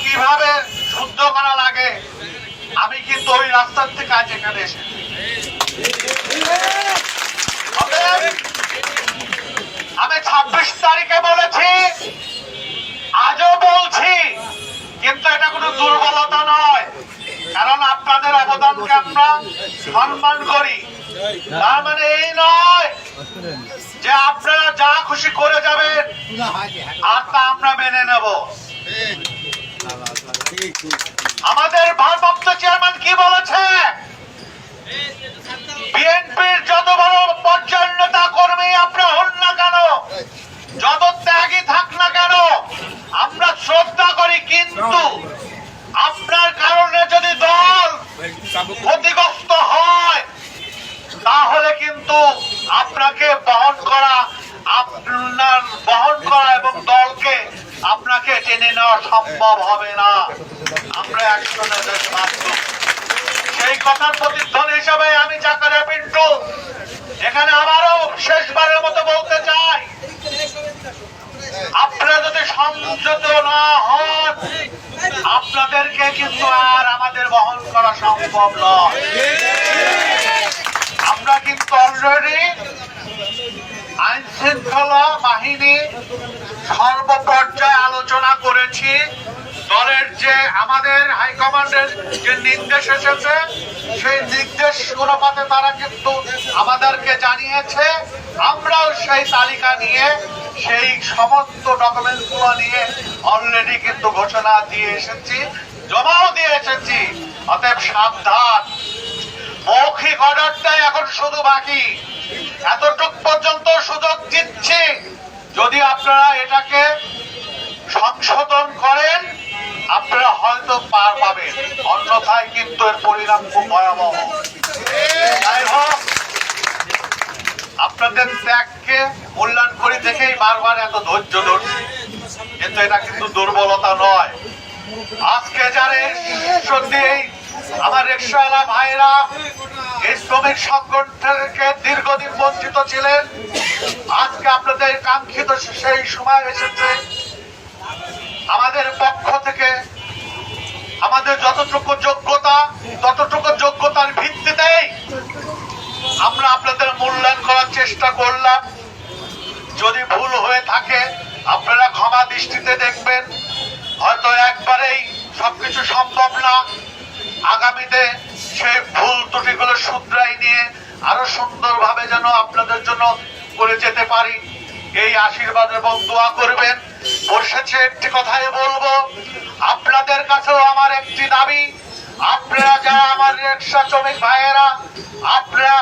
কীভাবে শুদ্ধ করা লাগে? আমি কিন্তু ওই রাস্তার থেকে আজ এখানে আমি ছাব্বিশ তারিখে বলেছি, আজও বলছি, কিন্তু এটা কোনো দুর্বলতা নয়। কারণ আপনাদের অবদানকে আমরা সম্মান করি। তার মানে এই নয় যে আপনারা যা খুশি করে যাবেন আর তা আমরা মেনে নেব। আমাদের ভারপ্রাপ্ত চেয়ারম্যান কি বলেছে? বিএনপির যত বড় পর্যায়ের নেতা কর্মী আপনার হন না কেন, যত ত্যাগই থাক না কেন, আমরা শ্রদ্ধা করি, কিন্তু আপনার কারণে যদি দল ক্ষতিগ্রস্ত হয়, তাহলে কিন্তু আপনাকে বহন নেওয়া সম্ভব হবে না। আমরা একসঙ্গে দেশ বাধ্য সেই কথার প্রতিধ্বনি হিসাবে আমি জাকারিয়া পিন্টু। এখানে আবারও শেষবারের মতো বলতে চাই, আপনারা যদি সংযত না হন, আপনাদেরকে কিন্তু আর আমাদের বহন করা সম্ভব নয়। আমরা কিন্তু অলরেডি আইন শৃঙ্খলা বাহিনী সর্বপর্যায়ে আলোচনা করেছি। দলের যে আমাদের হাইকমান্ডের যে নির্দেশ এসেছে, সেই নির্দেশ অনুপাতে তারা কিন্তু আমাদেরকে জানিয়েছে। আমরাও সেই তালিকা নিয়ে, সেই সমস্ত ডকুমেন্টসগুলো নিয়ে অলরেডি কিন্তু ঘোষণা দিয়ে এসেছি জমাও দিয়ে এসেছি। অতএব সাবধান। মৌখিক অর্ডারটাই এখন শুধু বাকি। এতটুক পর্যন্ত সুযোগ দিচ্ছি। যদি আপনারা এটাকে সংশোধন করেন, আপনারা হয়তো পার পাবেন। অন্যথায় কিন্তু এর পরিণাম খুব ভয়াবহ। যাই হোক, আপনাদের ত্যাগকে মূল্যায়ন করি দেখেই বারবার এত ধৈর্য ধরছি। কিন্তু এটা কিন্তু দুর্বলতা নয়। আজকে যারা সত্যি আমার রিক্সাওয়ালা ভাইরা, এই শ্রমিক সংগঠন থেকে দীর্ঘদিন বঞ্চিত ছিলেন। আজকে আপনাদের কাঙ্ক্ষিত সেই সময় এসেছে। আমাদের পক্ষ থেকে আমাদের যতটুকু যোগ্যতা, ততটুকু যোগ্যতার ভিত্তিতেই আমরা আপনাদের মূল্যায়ন করার চেষ্টা করলাম। যদি ভুল হয়ে থাকে, আপনারা ক্ষমা দৃষ্টিতে দেখবেন। হয়তো একবারেই সবকিছু সম্ভব না। আগামীতে সেই ভুল ত্রুটিগুলো শুধরাই নিয়ে আরও সুন্দরভাবে যেন আপনাদের জন্য করে যেতে পারি। এই আশীর্বাদ এবং দোয়া করবেন। বসেছে একটি কথাই বলব, আপনাদের কাছেও আমার একটি দাবি, আপনারা যারা আমার রিক্সা শ্রমিক ভাইয়েরা, আপনারা,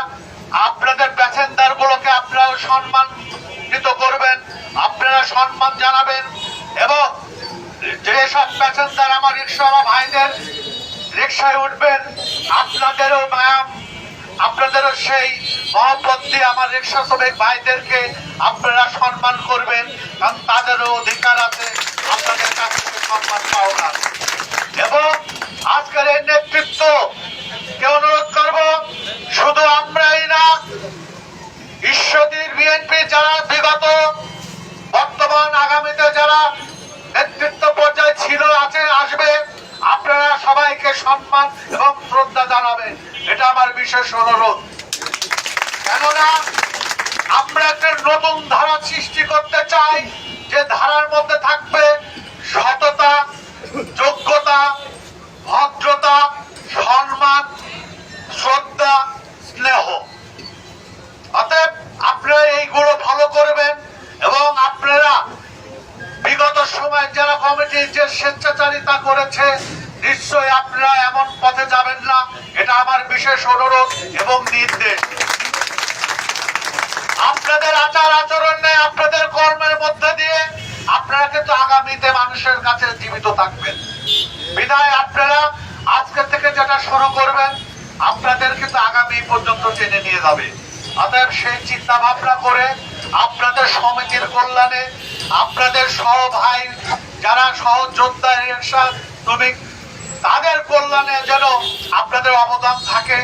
আপনাদের প্যাসেঞ্জার গুলোকে আপনারাও সম্মানিত করবেন, আপনারা সম্মান জানাবেন এবং যেসব প্যাসেঞ্জার আমার রিক্সাওয়ালা ভাইদের রিক্সায় উঠবেন আপনাদেরও মায়াম আপনাদেরও সেই দিয়ে আমার রিক্সা শ্রমিক ভাইদেরকে আপনারা সম্মান করবেন সম্মান এবং শ্রদ্ধা জানাবেন এটা আমার বিশেষ অনুরোধ। কেননা, আমরা একটা নতুন ধারা সৃষ্টি করতে চাই, যে ধারার মধ্যে থাকবে সততা, যোগ্যতা, ভদ্রতা, সম্মান, শ্রদ্ধা, স্নেহ। অতএব আপনারা এইগুলো ফলো করবেন এবং আপনারা বিগত সময় যারা কমিটি যে স্বেচ্ছাচারিতা করেছে নিশ্চয়ই আপনারা এমন পথে যাবেন না। এটা আমার বিশেষ অনুরোধ এবং নির্দেশ। আপনাদের আচার আচরণ নেই, আপনাদের কর্মের মধ্যে দিয়ে আপনারা কিন্তু আগামীতে মানুষের কাছে জীবিত থাকবেন। বিদায় আপনারা, আজকে থেকে যেটা শুরু করবেন, আপনাদের কিন্তু আগামী পর্যন্ত টেনে নিয়ে যাবে। অতএব সেই চিন্তা ভাবনা করে আপনাদের সমিতির কল্যাণে, আপনাদের সহ ভাই যারা সহযোদ্ধা শ্রমিক তাদের কল্যাণে যেন আপনাদের অবদান থাকে।